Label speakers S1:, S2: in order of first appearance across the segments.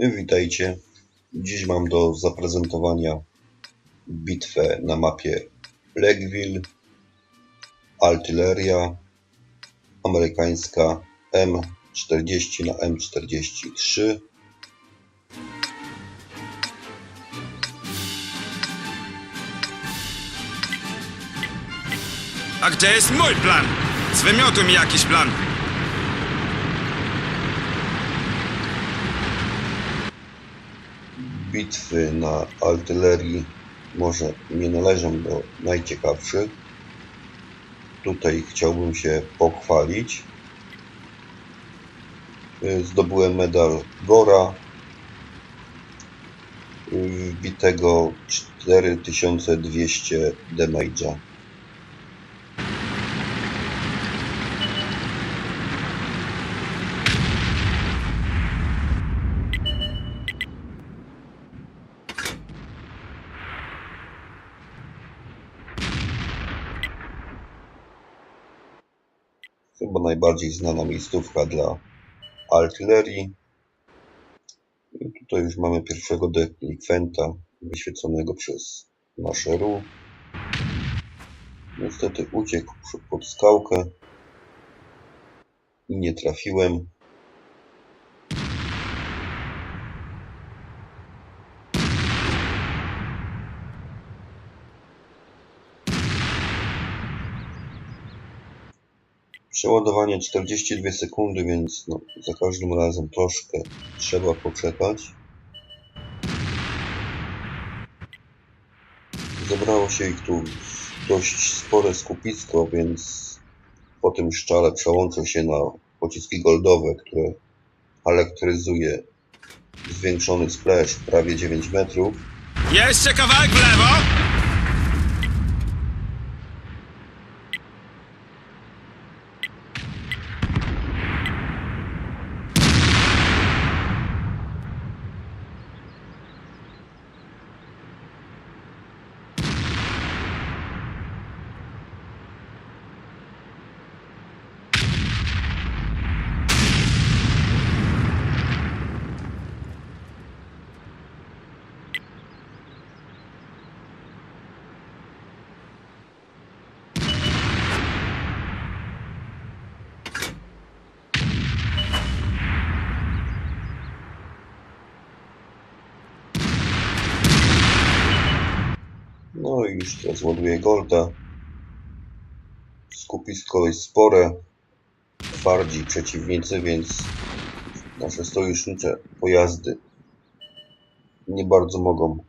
S1: Witajcie. Dziś mam do zaprezentowania bitwę na mapie Legville, artyleria amerykańska M40 na M43.
S2: A gdzie jest mój plan? Zwymiotuj mi jakiś plan.
S1: Bitwy na artylerii może nie należą do najciekawszych. Tutaj chciałbym się pochwalić. Zdobyłem medal Gora wbitego 4200 damage'a. Chyba najbardziej znana miejscówka dla artylerii. I tutaj już mamy pierwszego delikwenta wyświeconego przez nasze RU. Niestety uciekł pod skałkę i nie trafiłem. Przeładowanie 42 sekundy, więc no, za każdym razem troszkę trzeba poczekać. Zebrało się ich tu dość spore skupisko, więc po tym szczale przełączę się na pociski goldowe, które elektryzuje zwiększony splash prawie 9 metrów.
S2: Jeszcze kawałek w lewo.
S1: No i już teraz ładuję golda. Skupisko jest spore. Twardzi przeciwnicy, więc nasze sojusznicze pojazdy nie bardzo mogą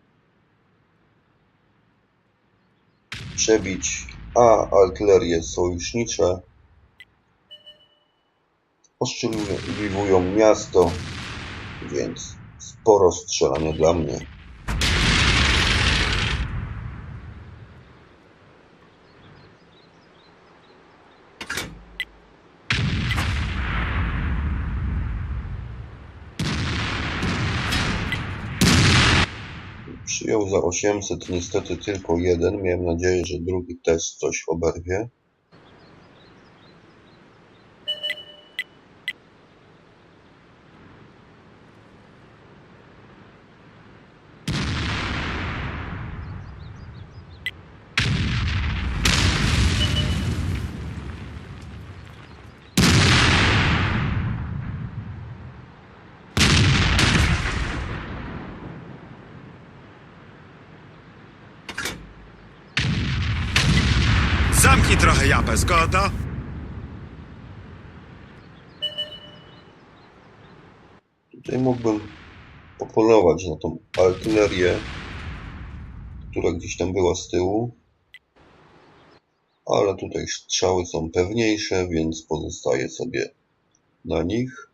S1: przebić, a artylerie sojusznicze ostrzeliwują miasto, więc sporo strzelania dla mnie. Za 800 niestety tylko jeden. Miałem nadzieję, że drugi też coś oberwie.
S2: Trochę japę, zgoda?
S1: Tutaj mógłbym popolować na tą artylerię, która gdzieś tam była z tyłu. Ale tutaj strzały są pewniejsze, więc pozostaję sobie na nich.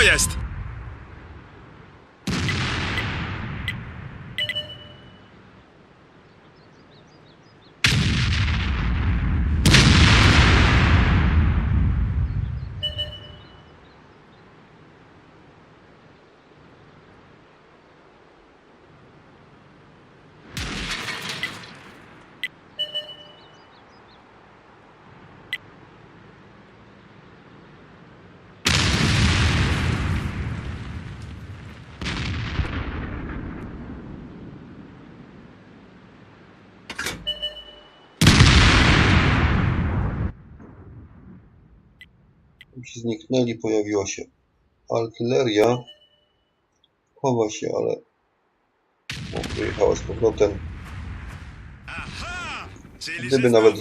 S2: Jest!
S1: Ci zniknęli, pojawiła się artyleria. Chowa się, ale... O, wyjechała z powrotem.
S2: Czyli
S1: Gdyby nawet-?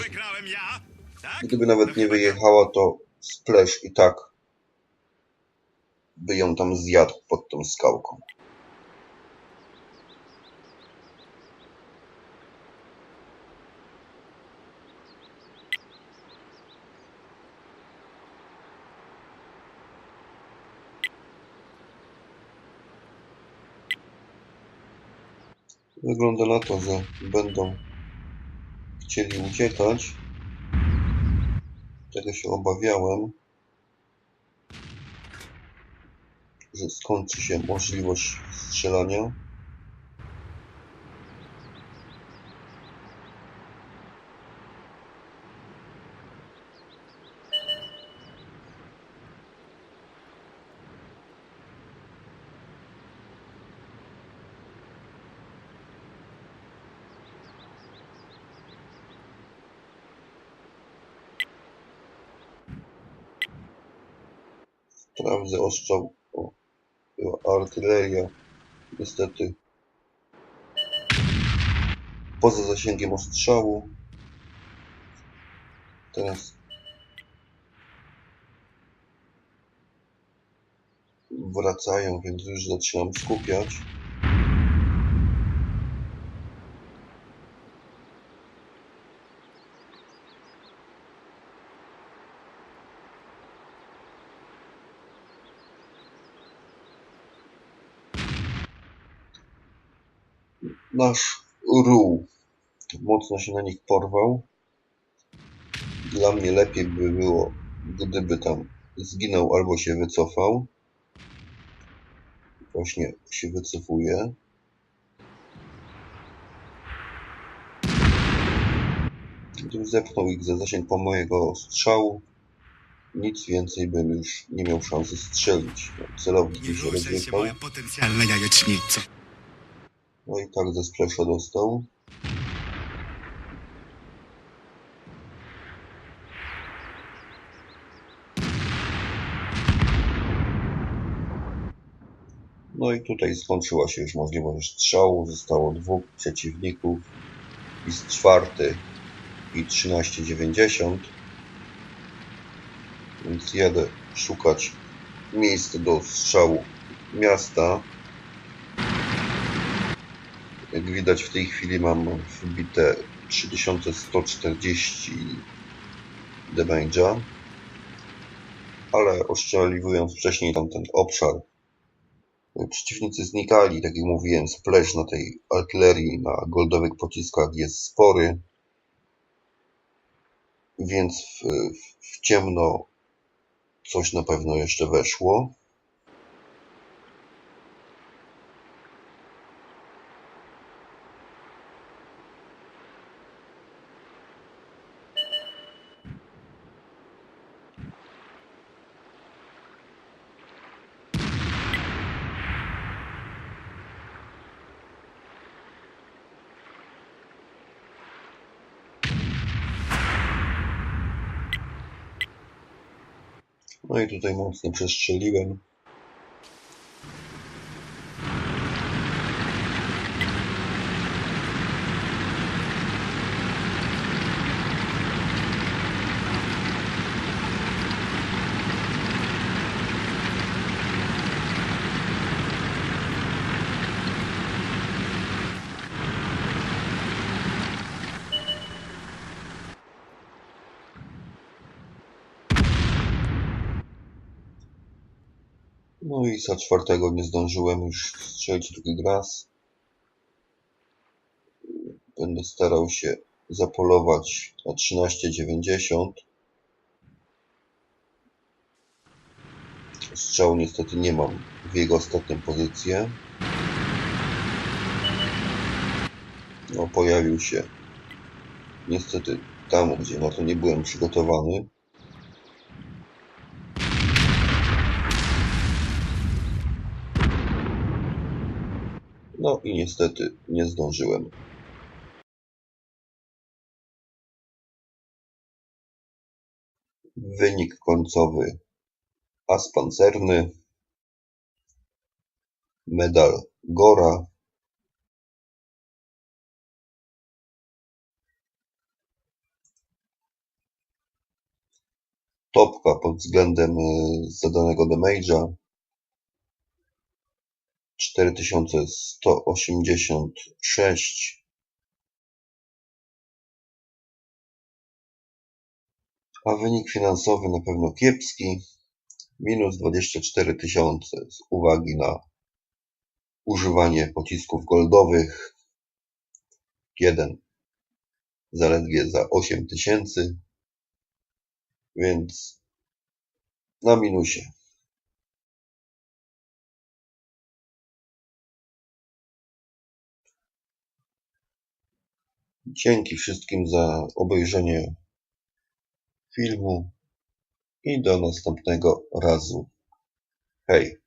S2: Tak?
S1: Gdyby nawet
S2: To
S1: nie
S2: chyba
S1: wyjechała, to Splash i tak by ją tam zjadł pod tą skałką. Wygląda na to, że będą chcieli uciekać. Tego się obawiałem, że skończy się możliwość strzelania. Sprawdzę ostrzał. O, była artyleria. Niestety. Poza zasięgiem ostrzału. Teraz. Wracają, więc już zaczynam skupiać. Nasz rół mocno się na nich porwał. Dla mnie lepiej by było, gdyby tam zginął albo się wycofał. Właśnie się wycofuje. Gdybym zepchnął ich za zasięg po mojego strzału, nic więcej bym już nie miał szansy strzelić. Celownik
S2: Nie
S1: mi się
S2: ruszaj się,
S1: rozjechał.
S2: moja potencjalna jajecznica.
S1: No i tak ze splasha dostał. No i tutaj skończyła się już możliwość strzału. Zostało dwóch przeciwników. Jest czwarty i 13,90. Więc jadę szukać miejsca do strzału miasta. Jak widać w tej chwili mam wbite 3140 damage'a. Ale oszczeliwując wcześniej tamten obszar, przeciwnicy znikali. Tak jak mówiłem, splash na tej artylerii, na goldowych pociskach jest spory. Więc w, w ciemno coś na pewno jeszcze weszło. No i tutaj mocno przestrzeliłem. No i za czwartego nie zdążyłem już strzelić drugi raz. Będę starał się zapolować na 13,90. Strzału niestety nie mam w jego ostatnią pozycję. No, pojawił się niestety tam, gdzie na to nie byłem przygotowany. No i niestety nie zdążyłem. Wynik końcowy. As pancerny, medal Gora, topka pod względem y, zadanego damage'a 4186 a wynik finansowy na pewno kiepski. Minus 24 tysiące z uwagi na używanie pocisków goldowych. Jeden zaledwie za 8 tysięcy. Więc na minusie. Dzięki wszystkim za obejrzenie filmu i do następnego razu. Hej!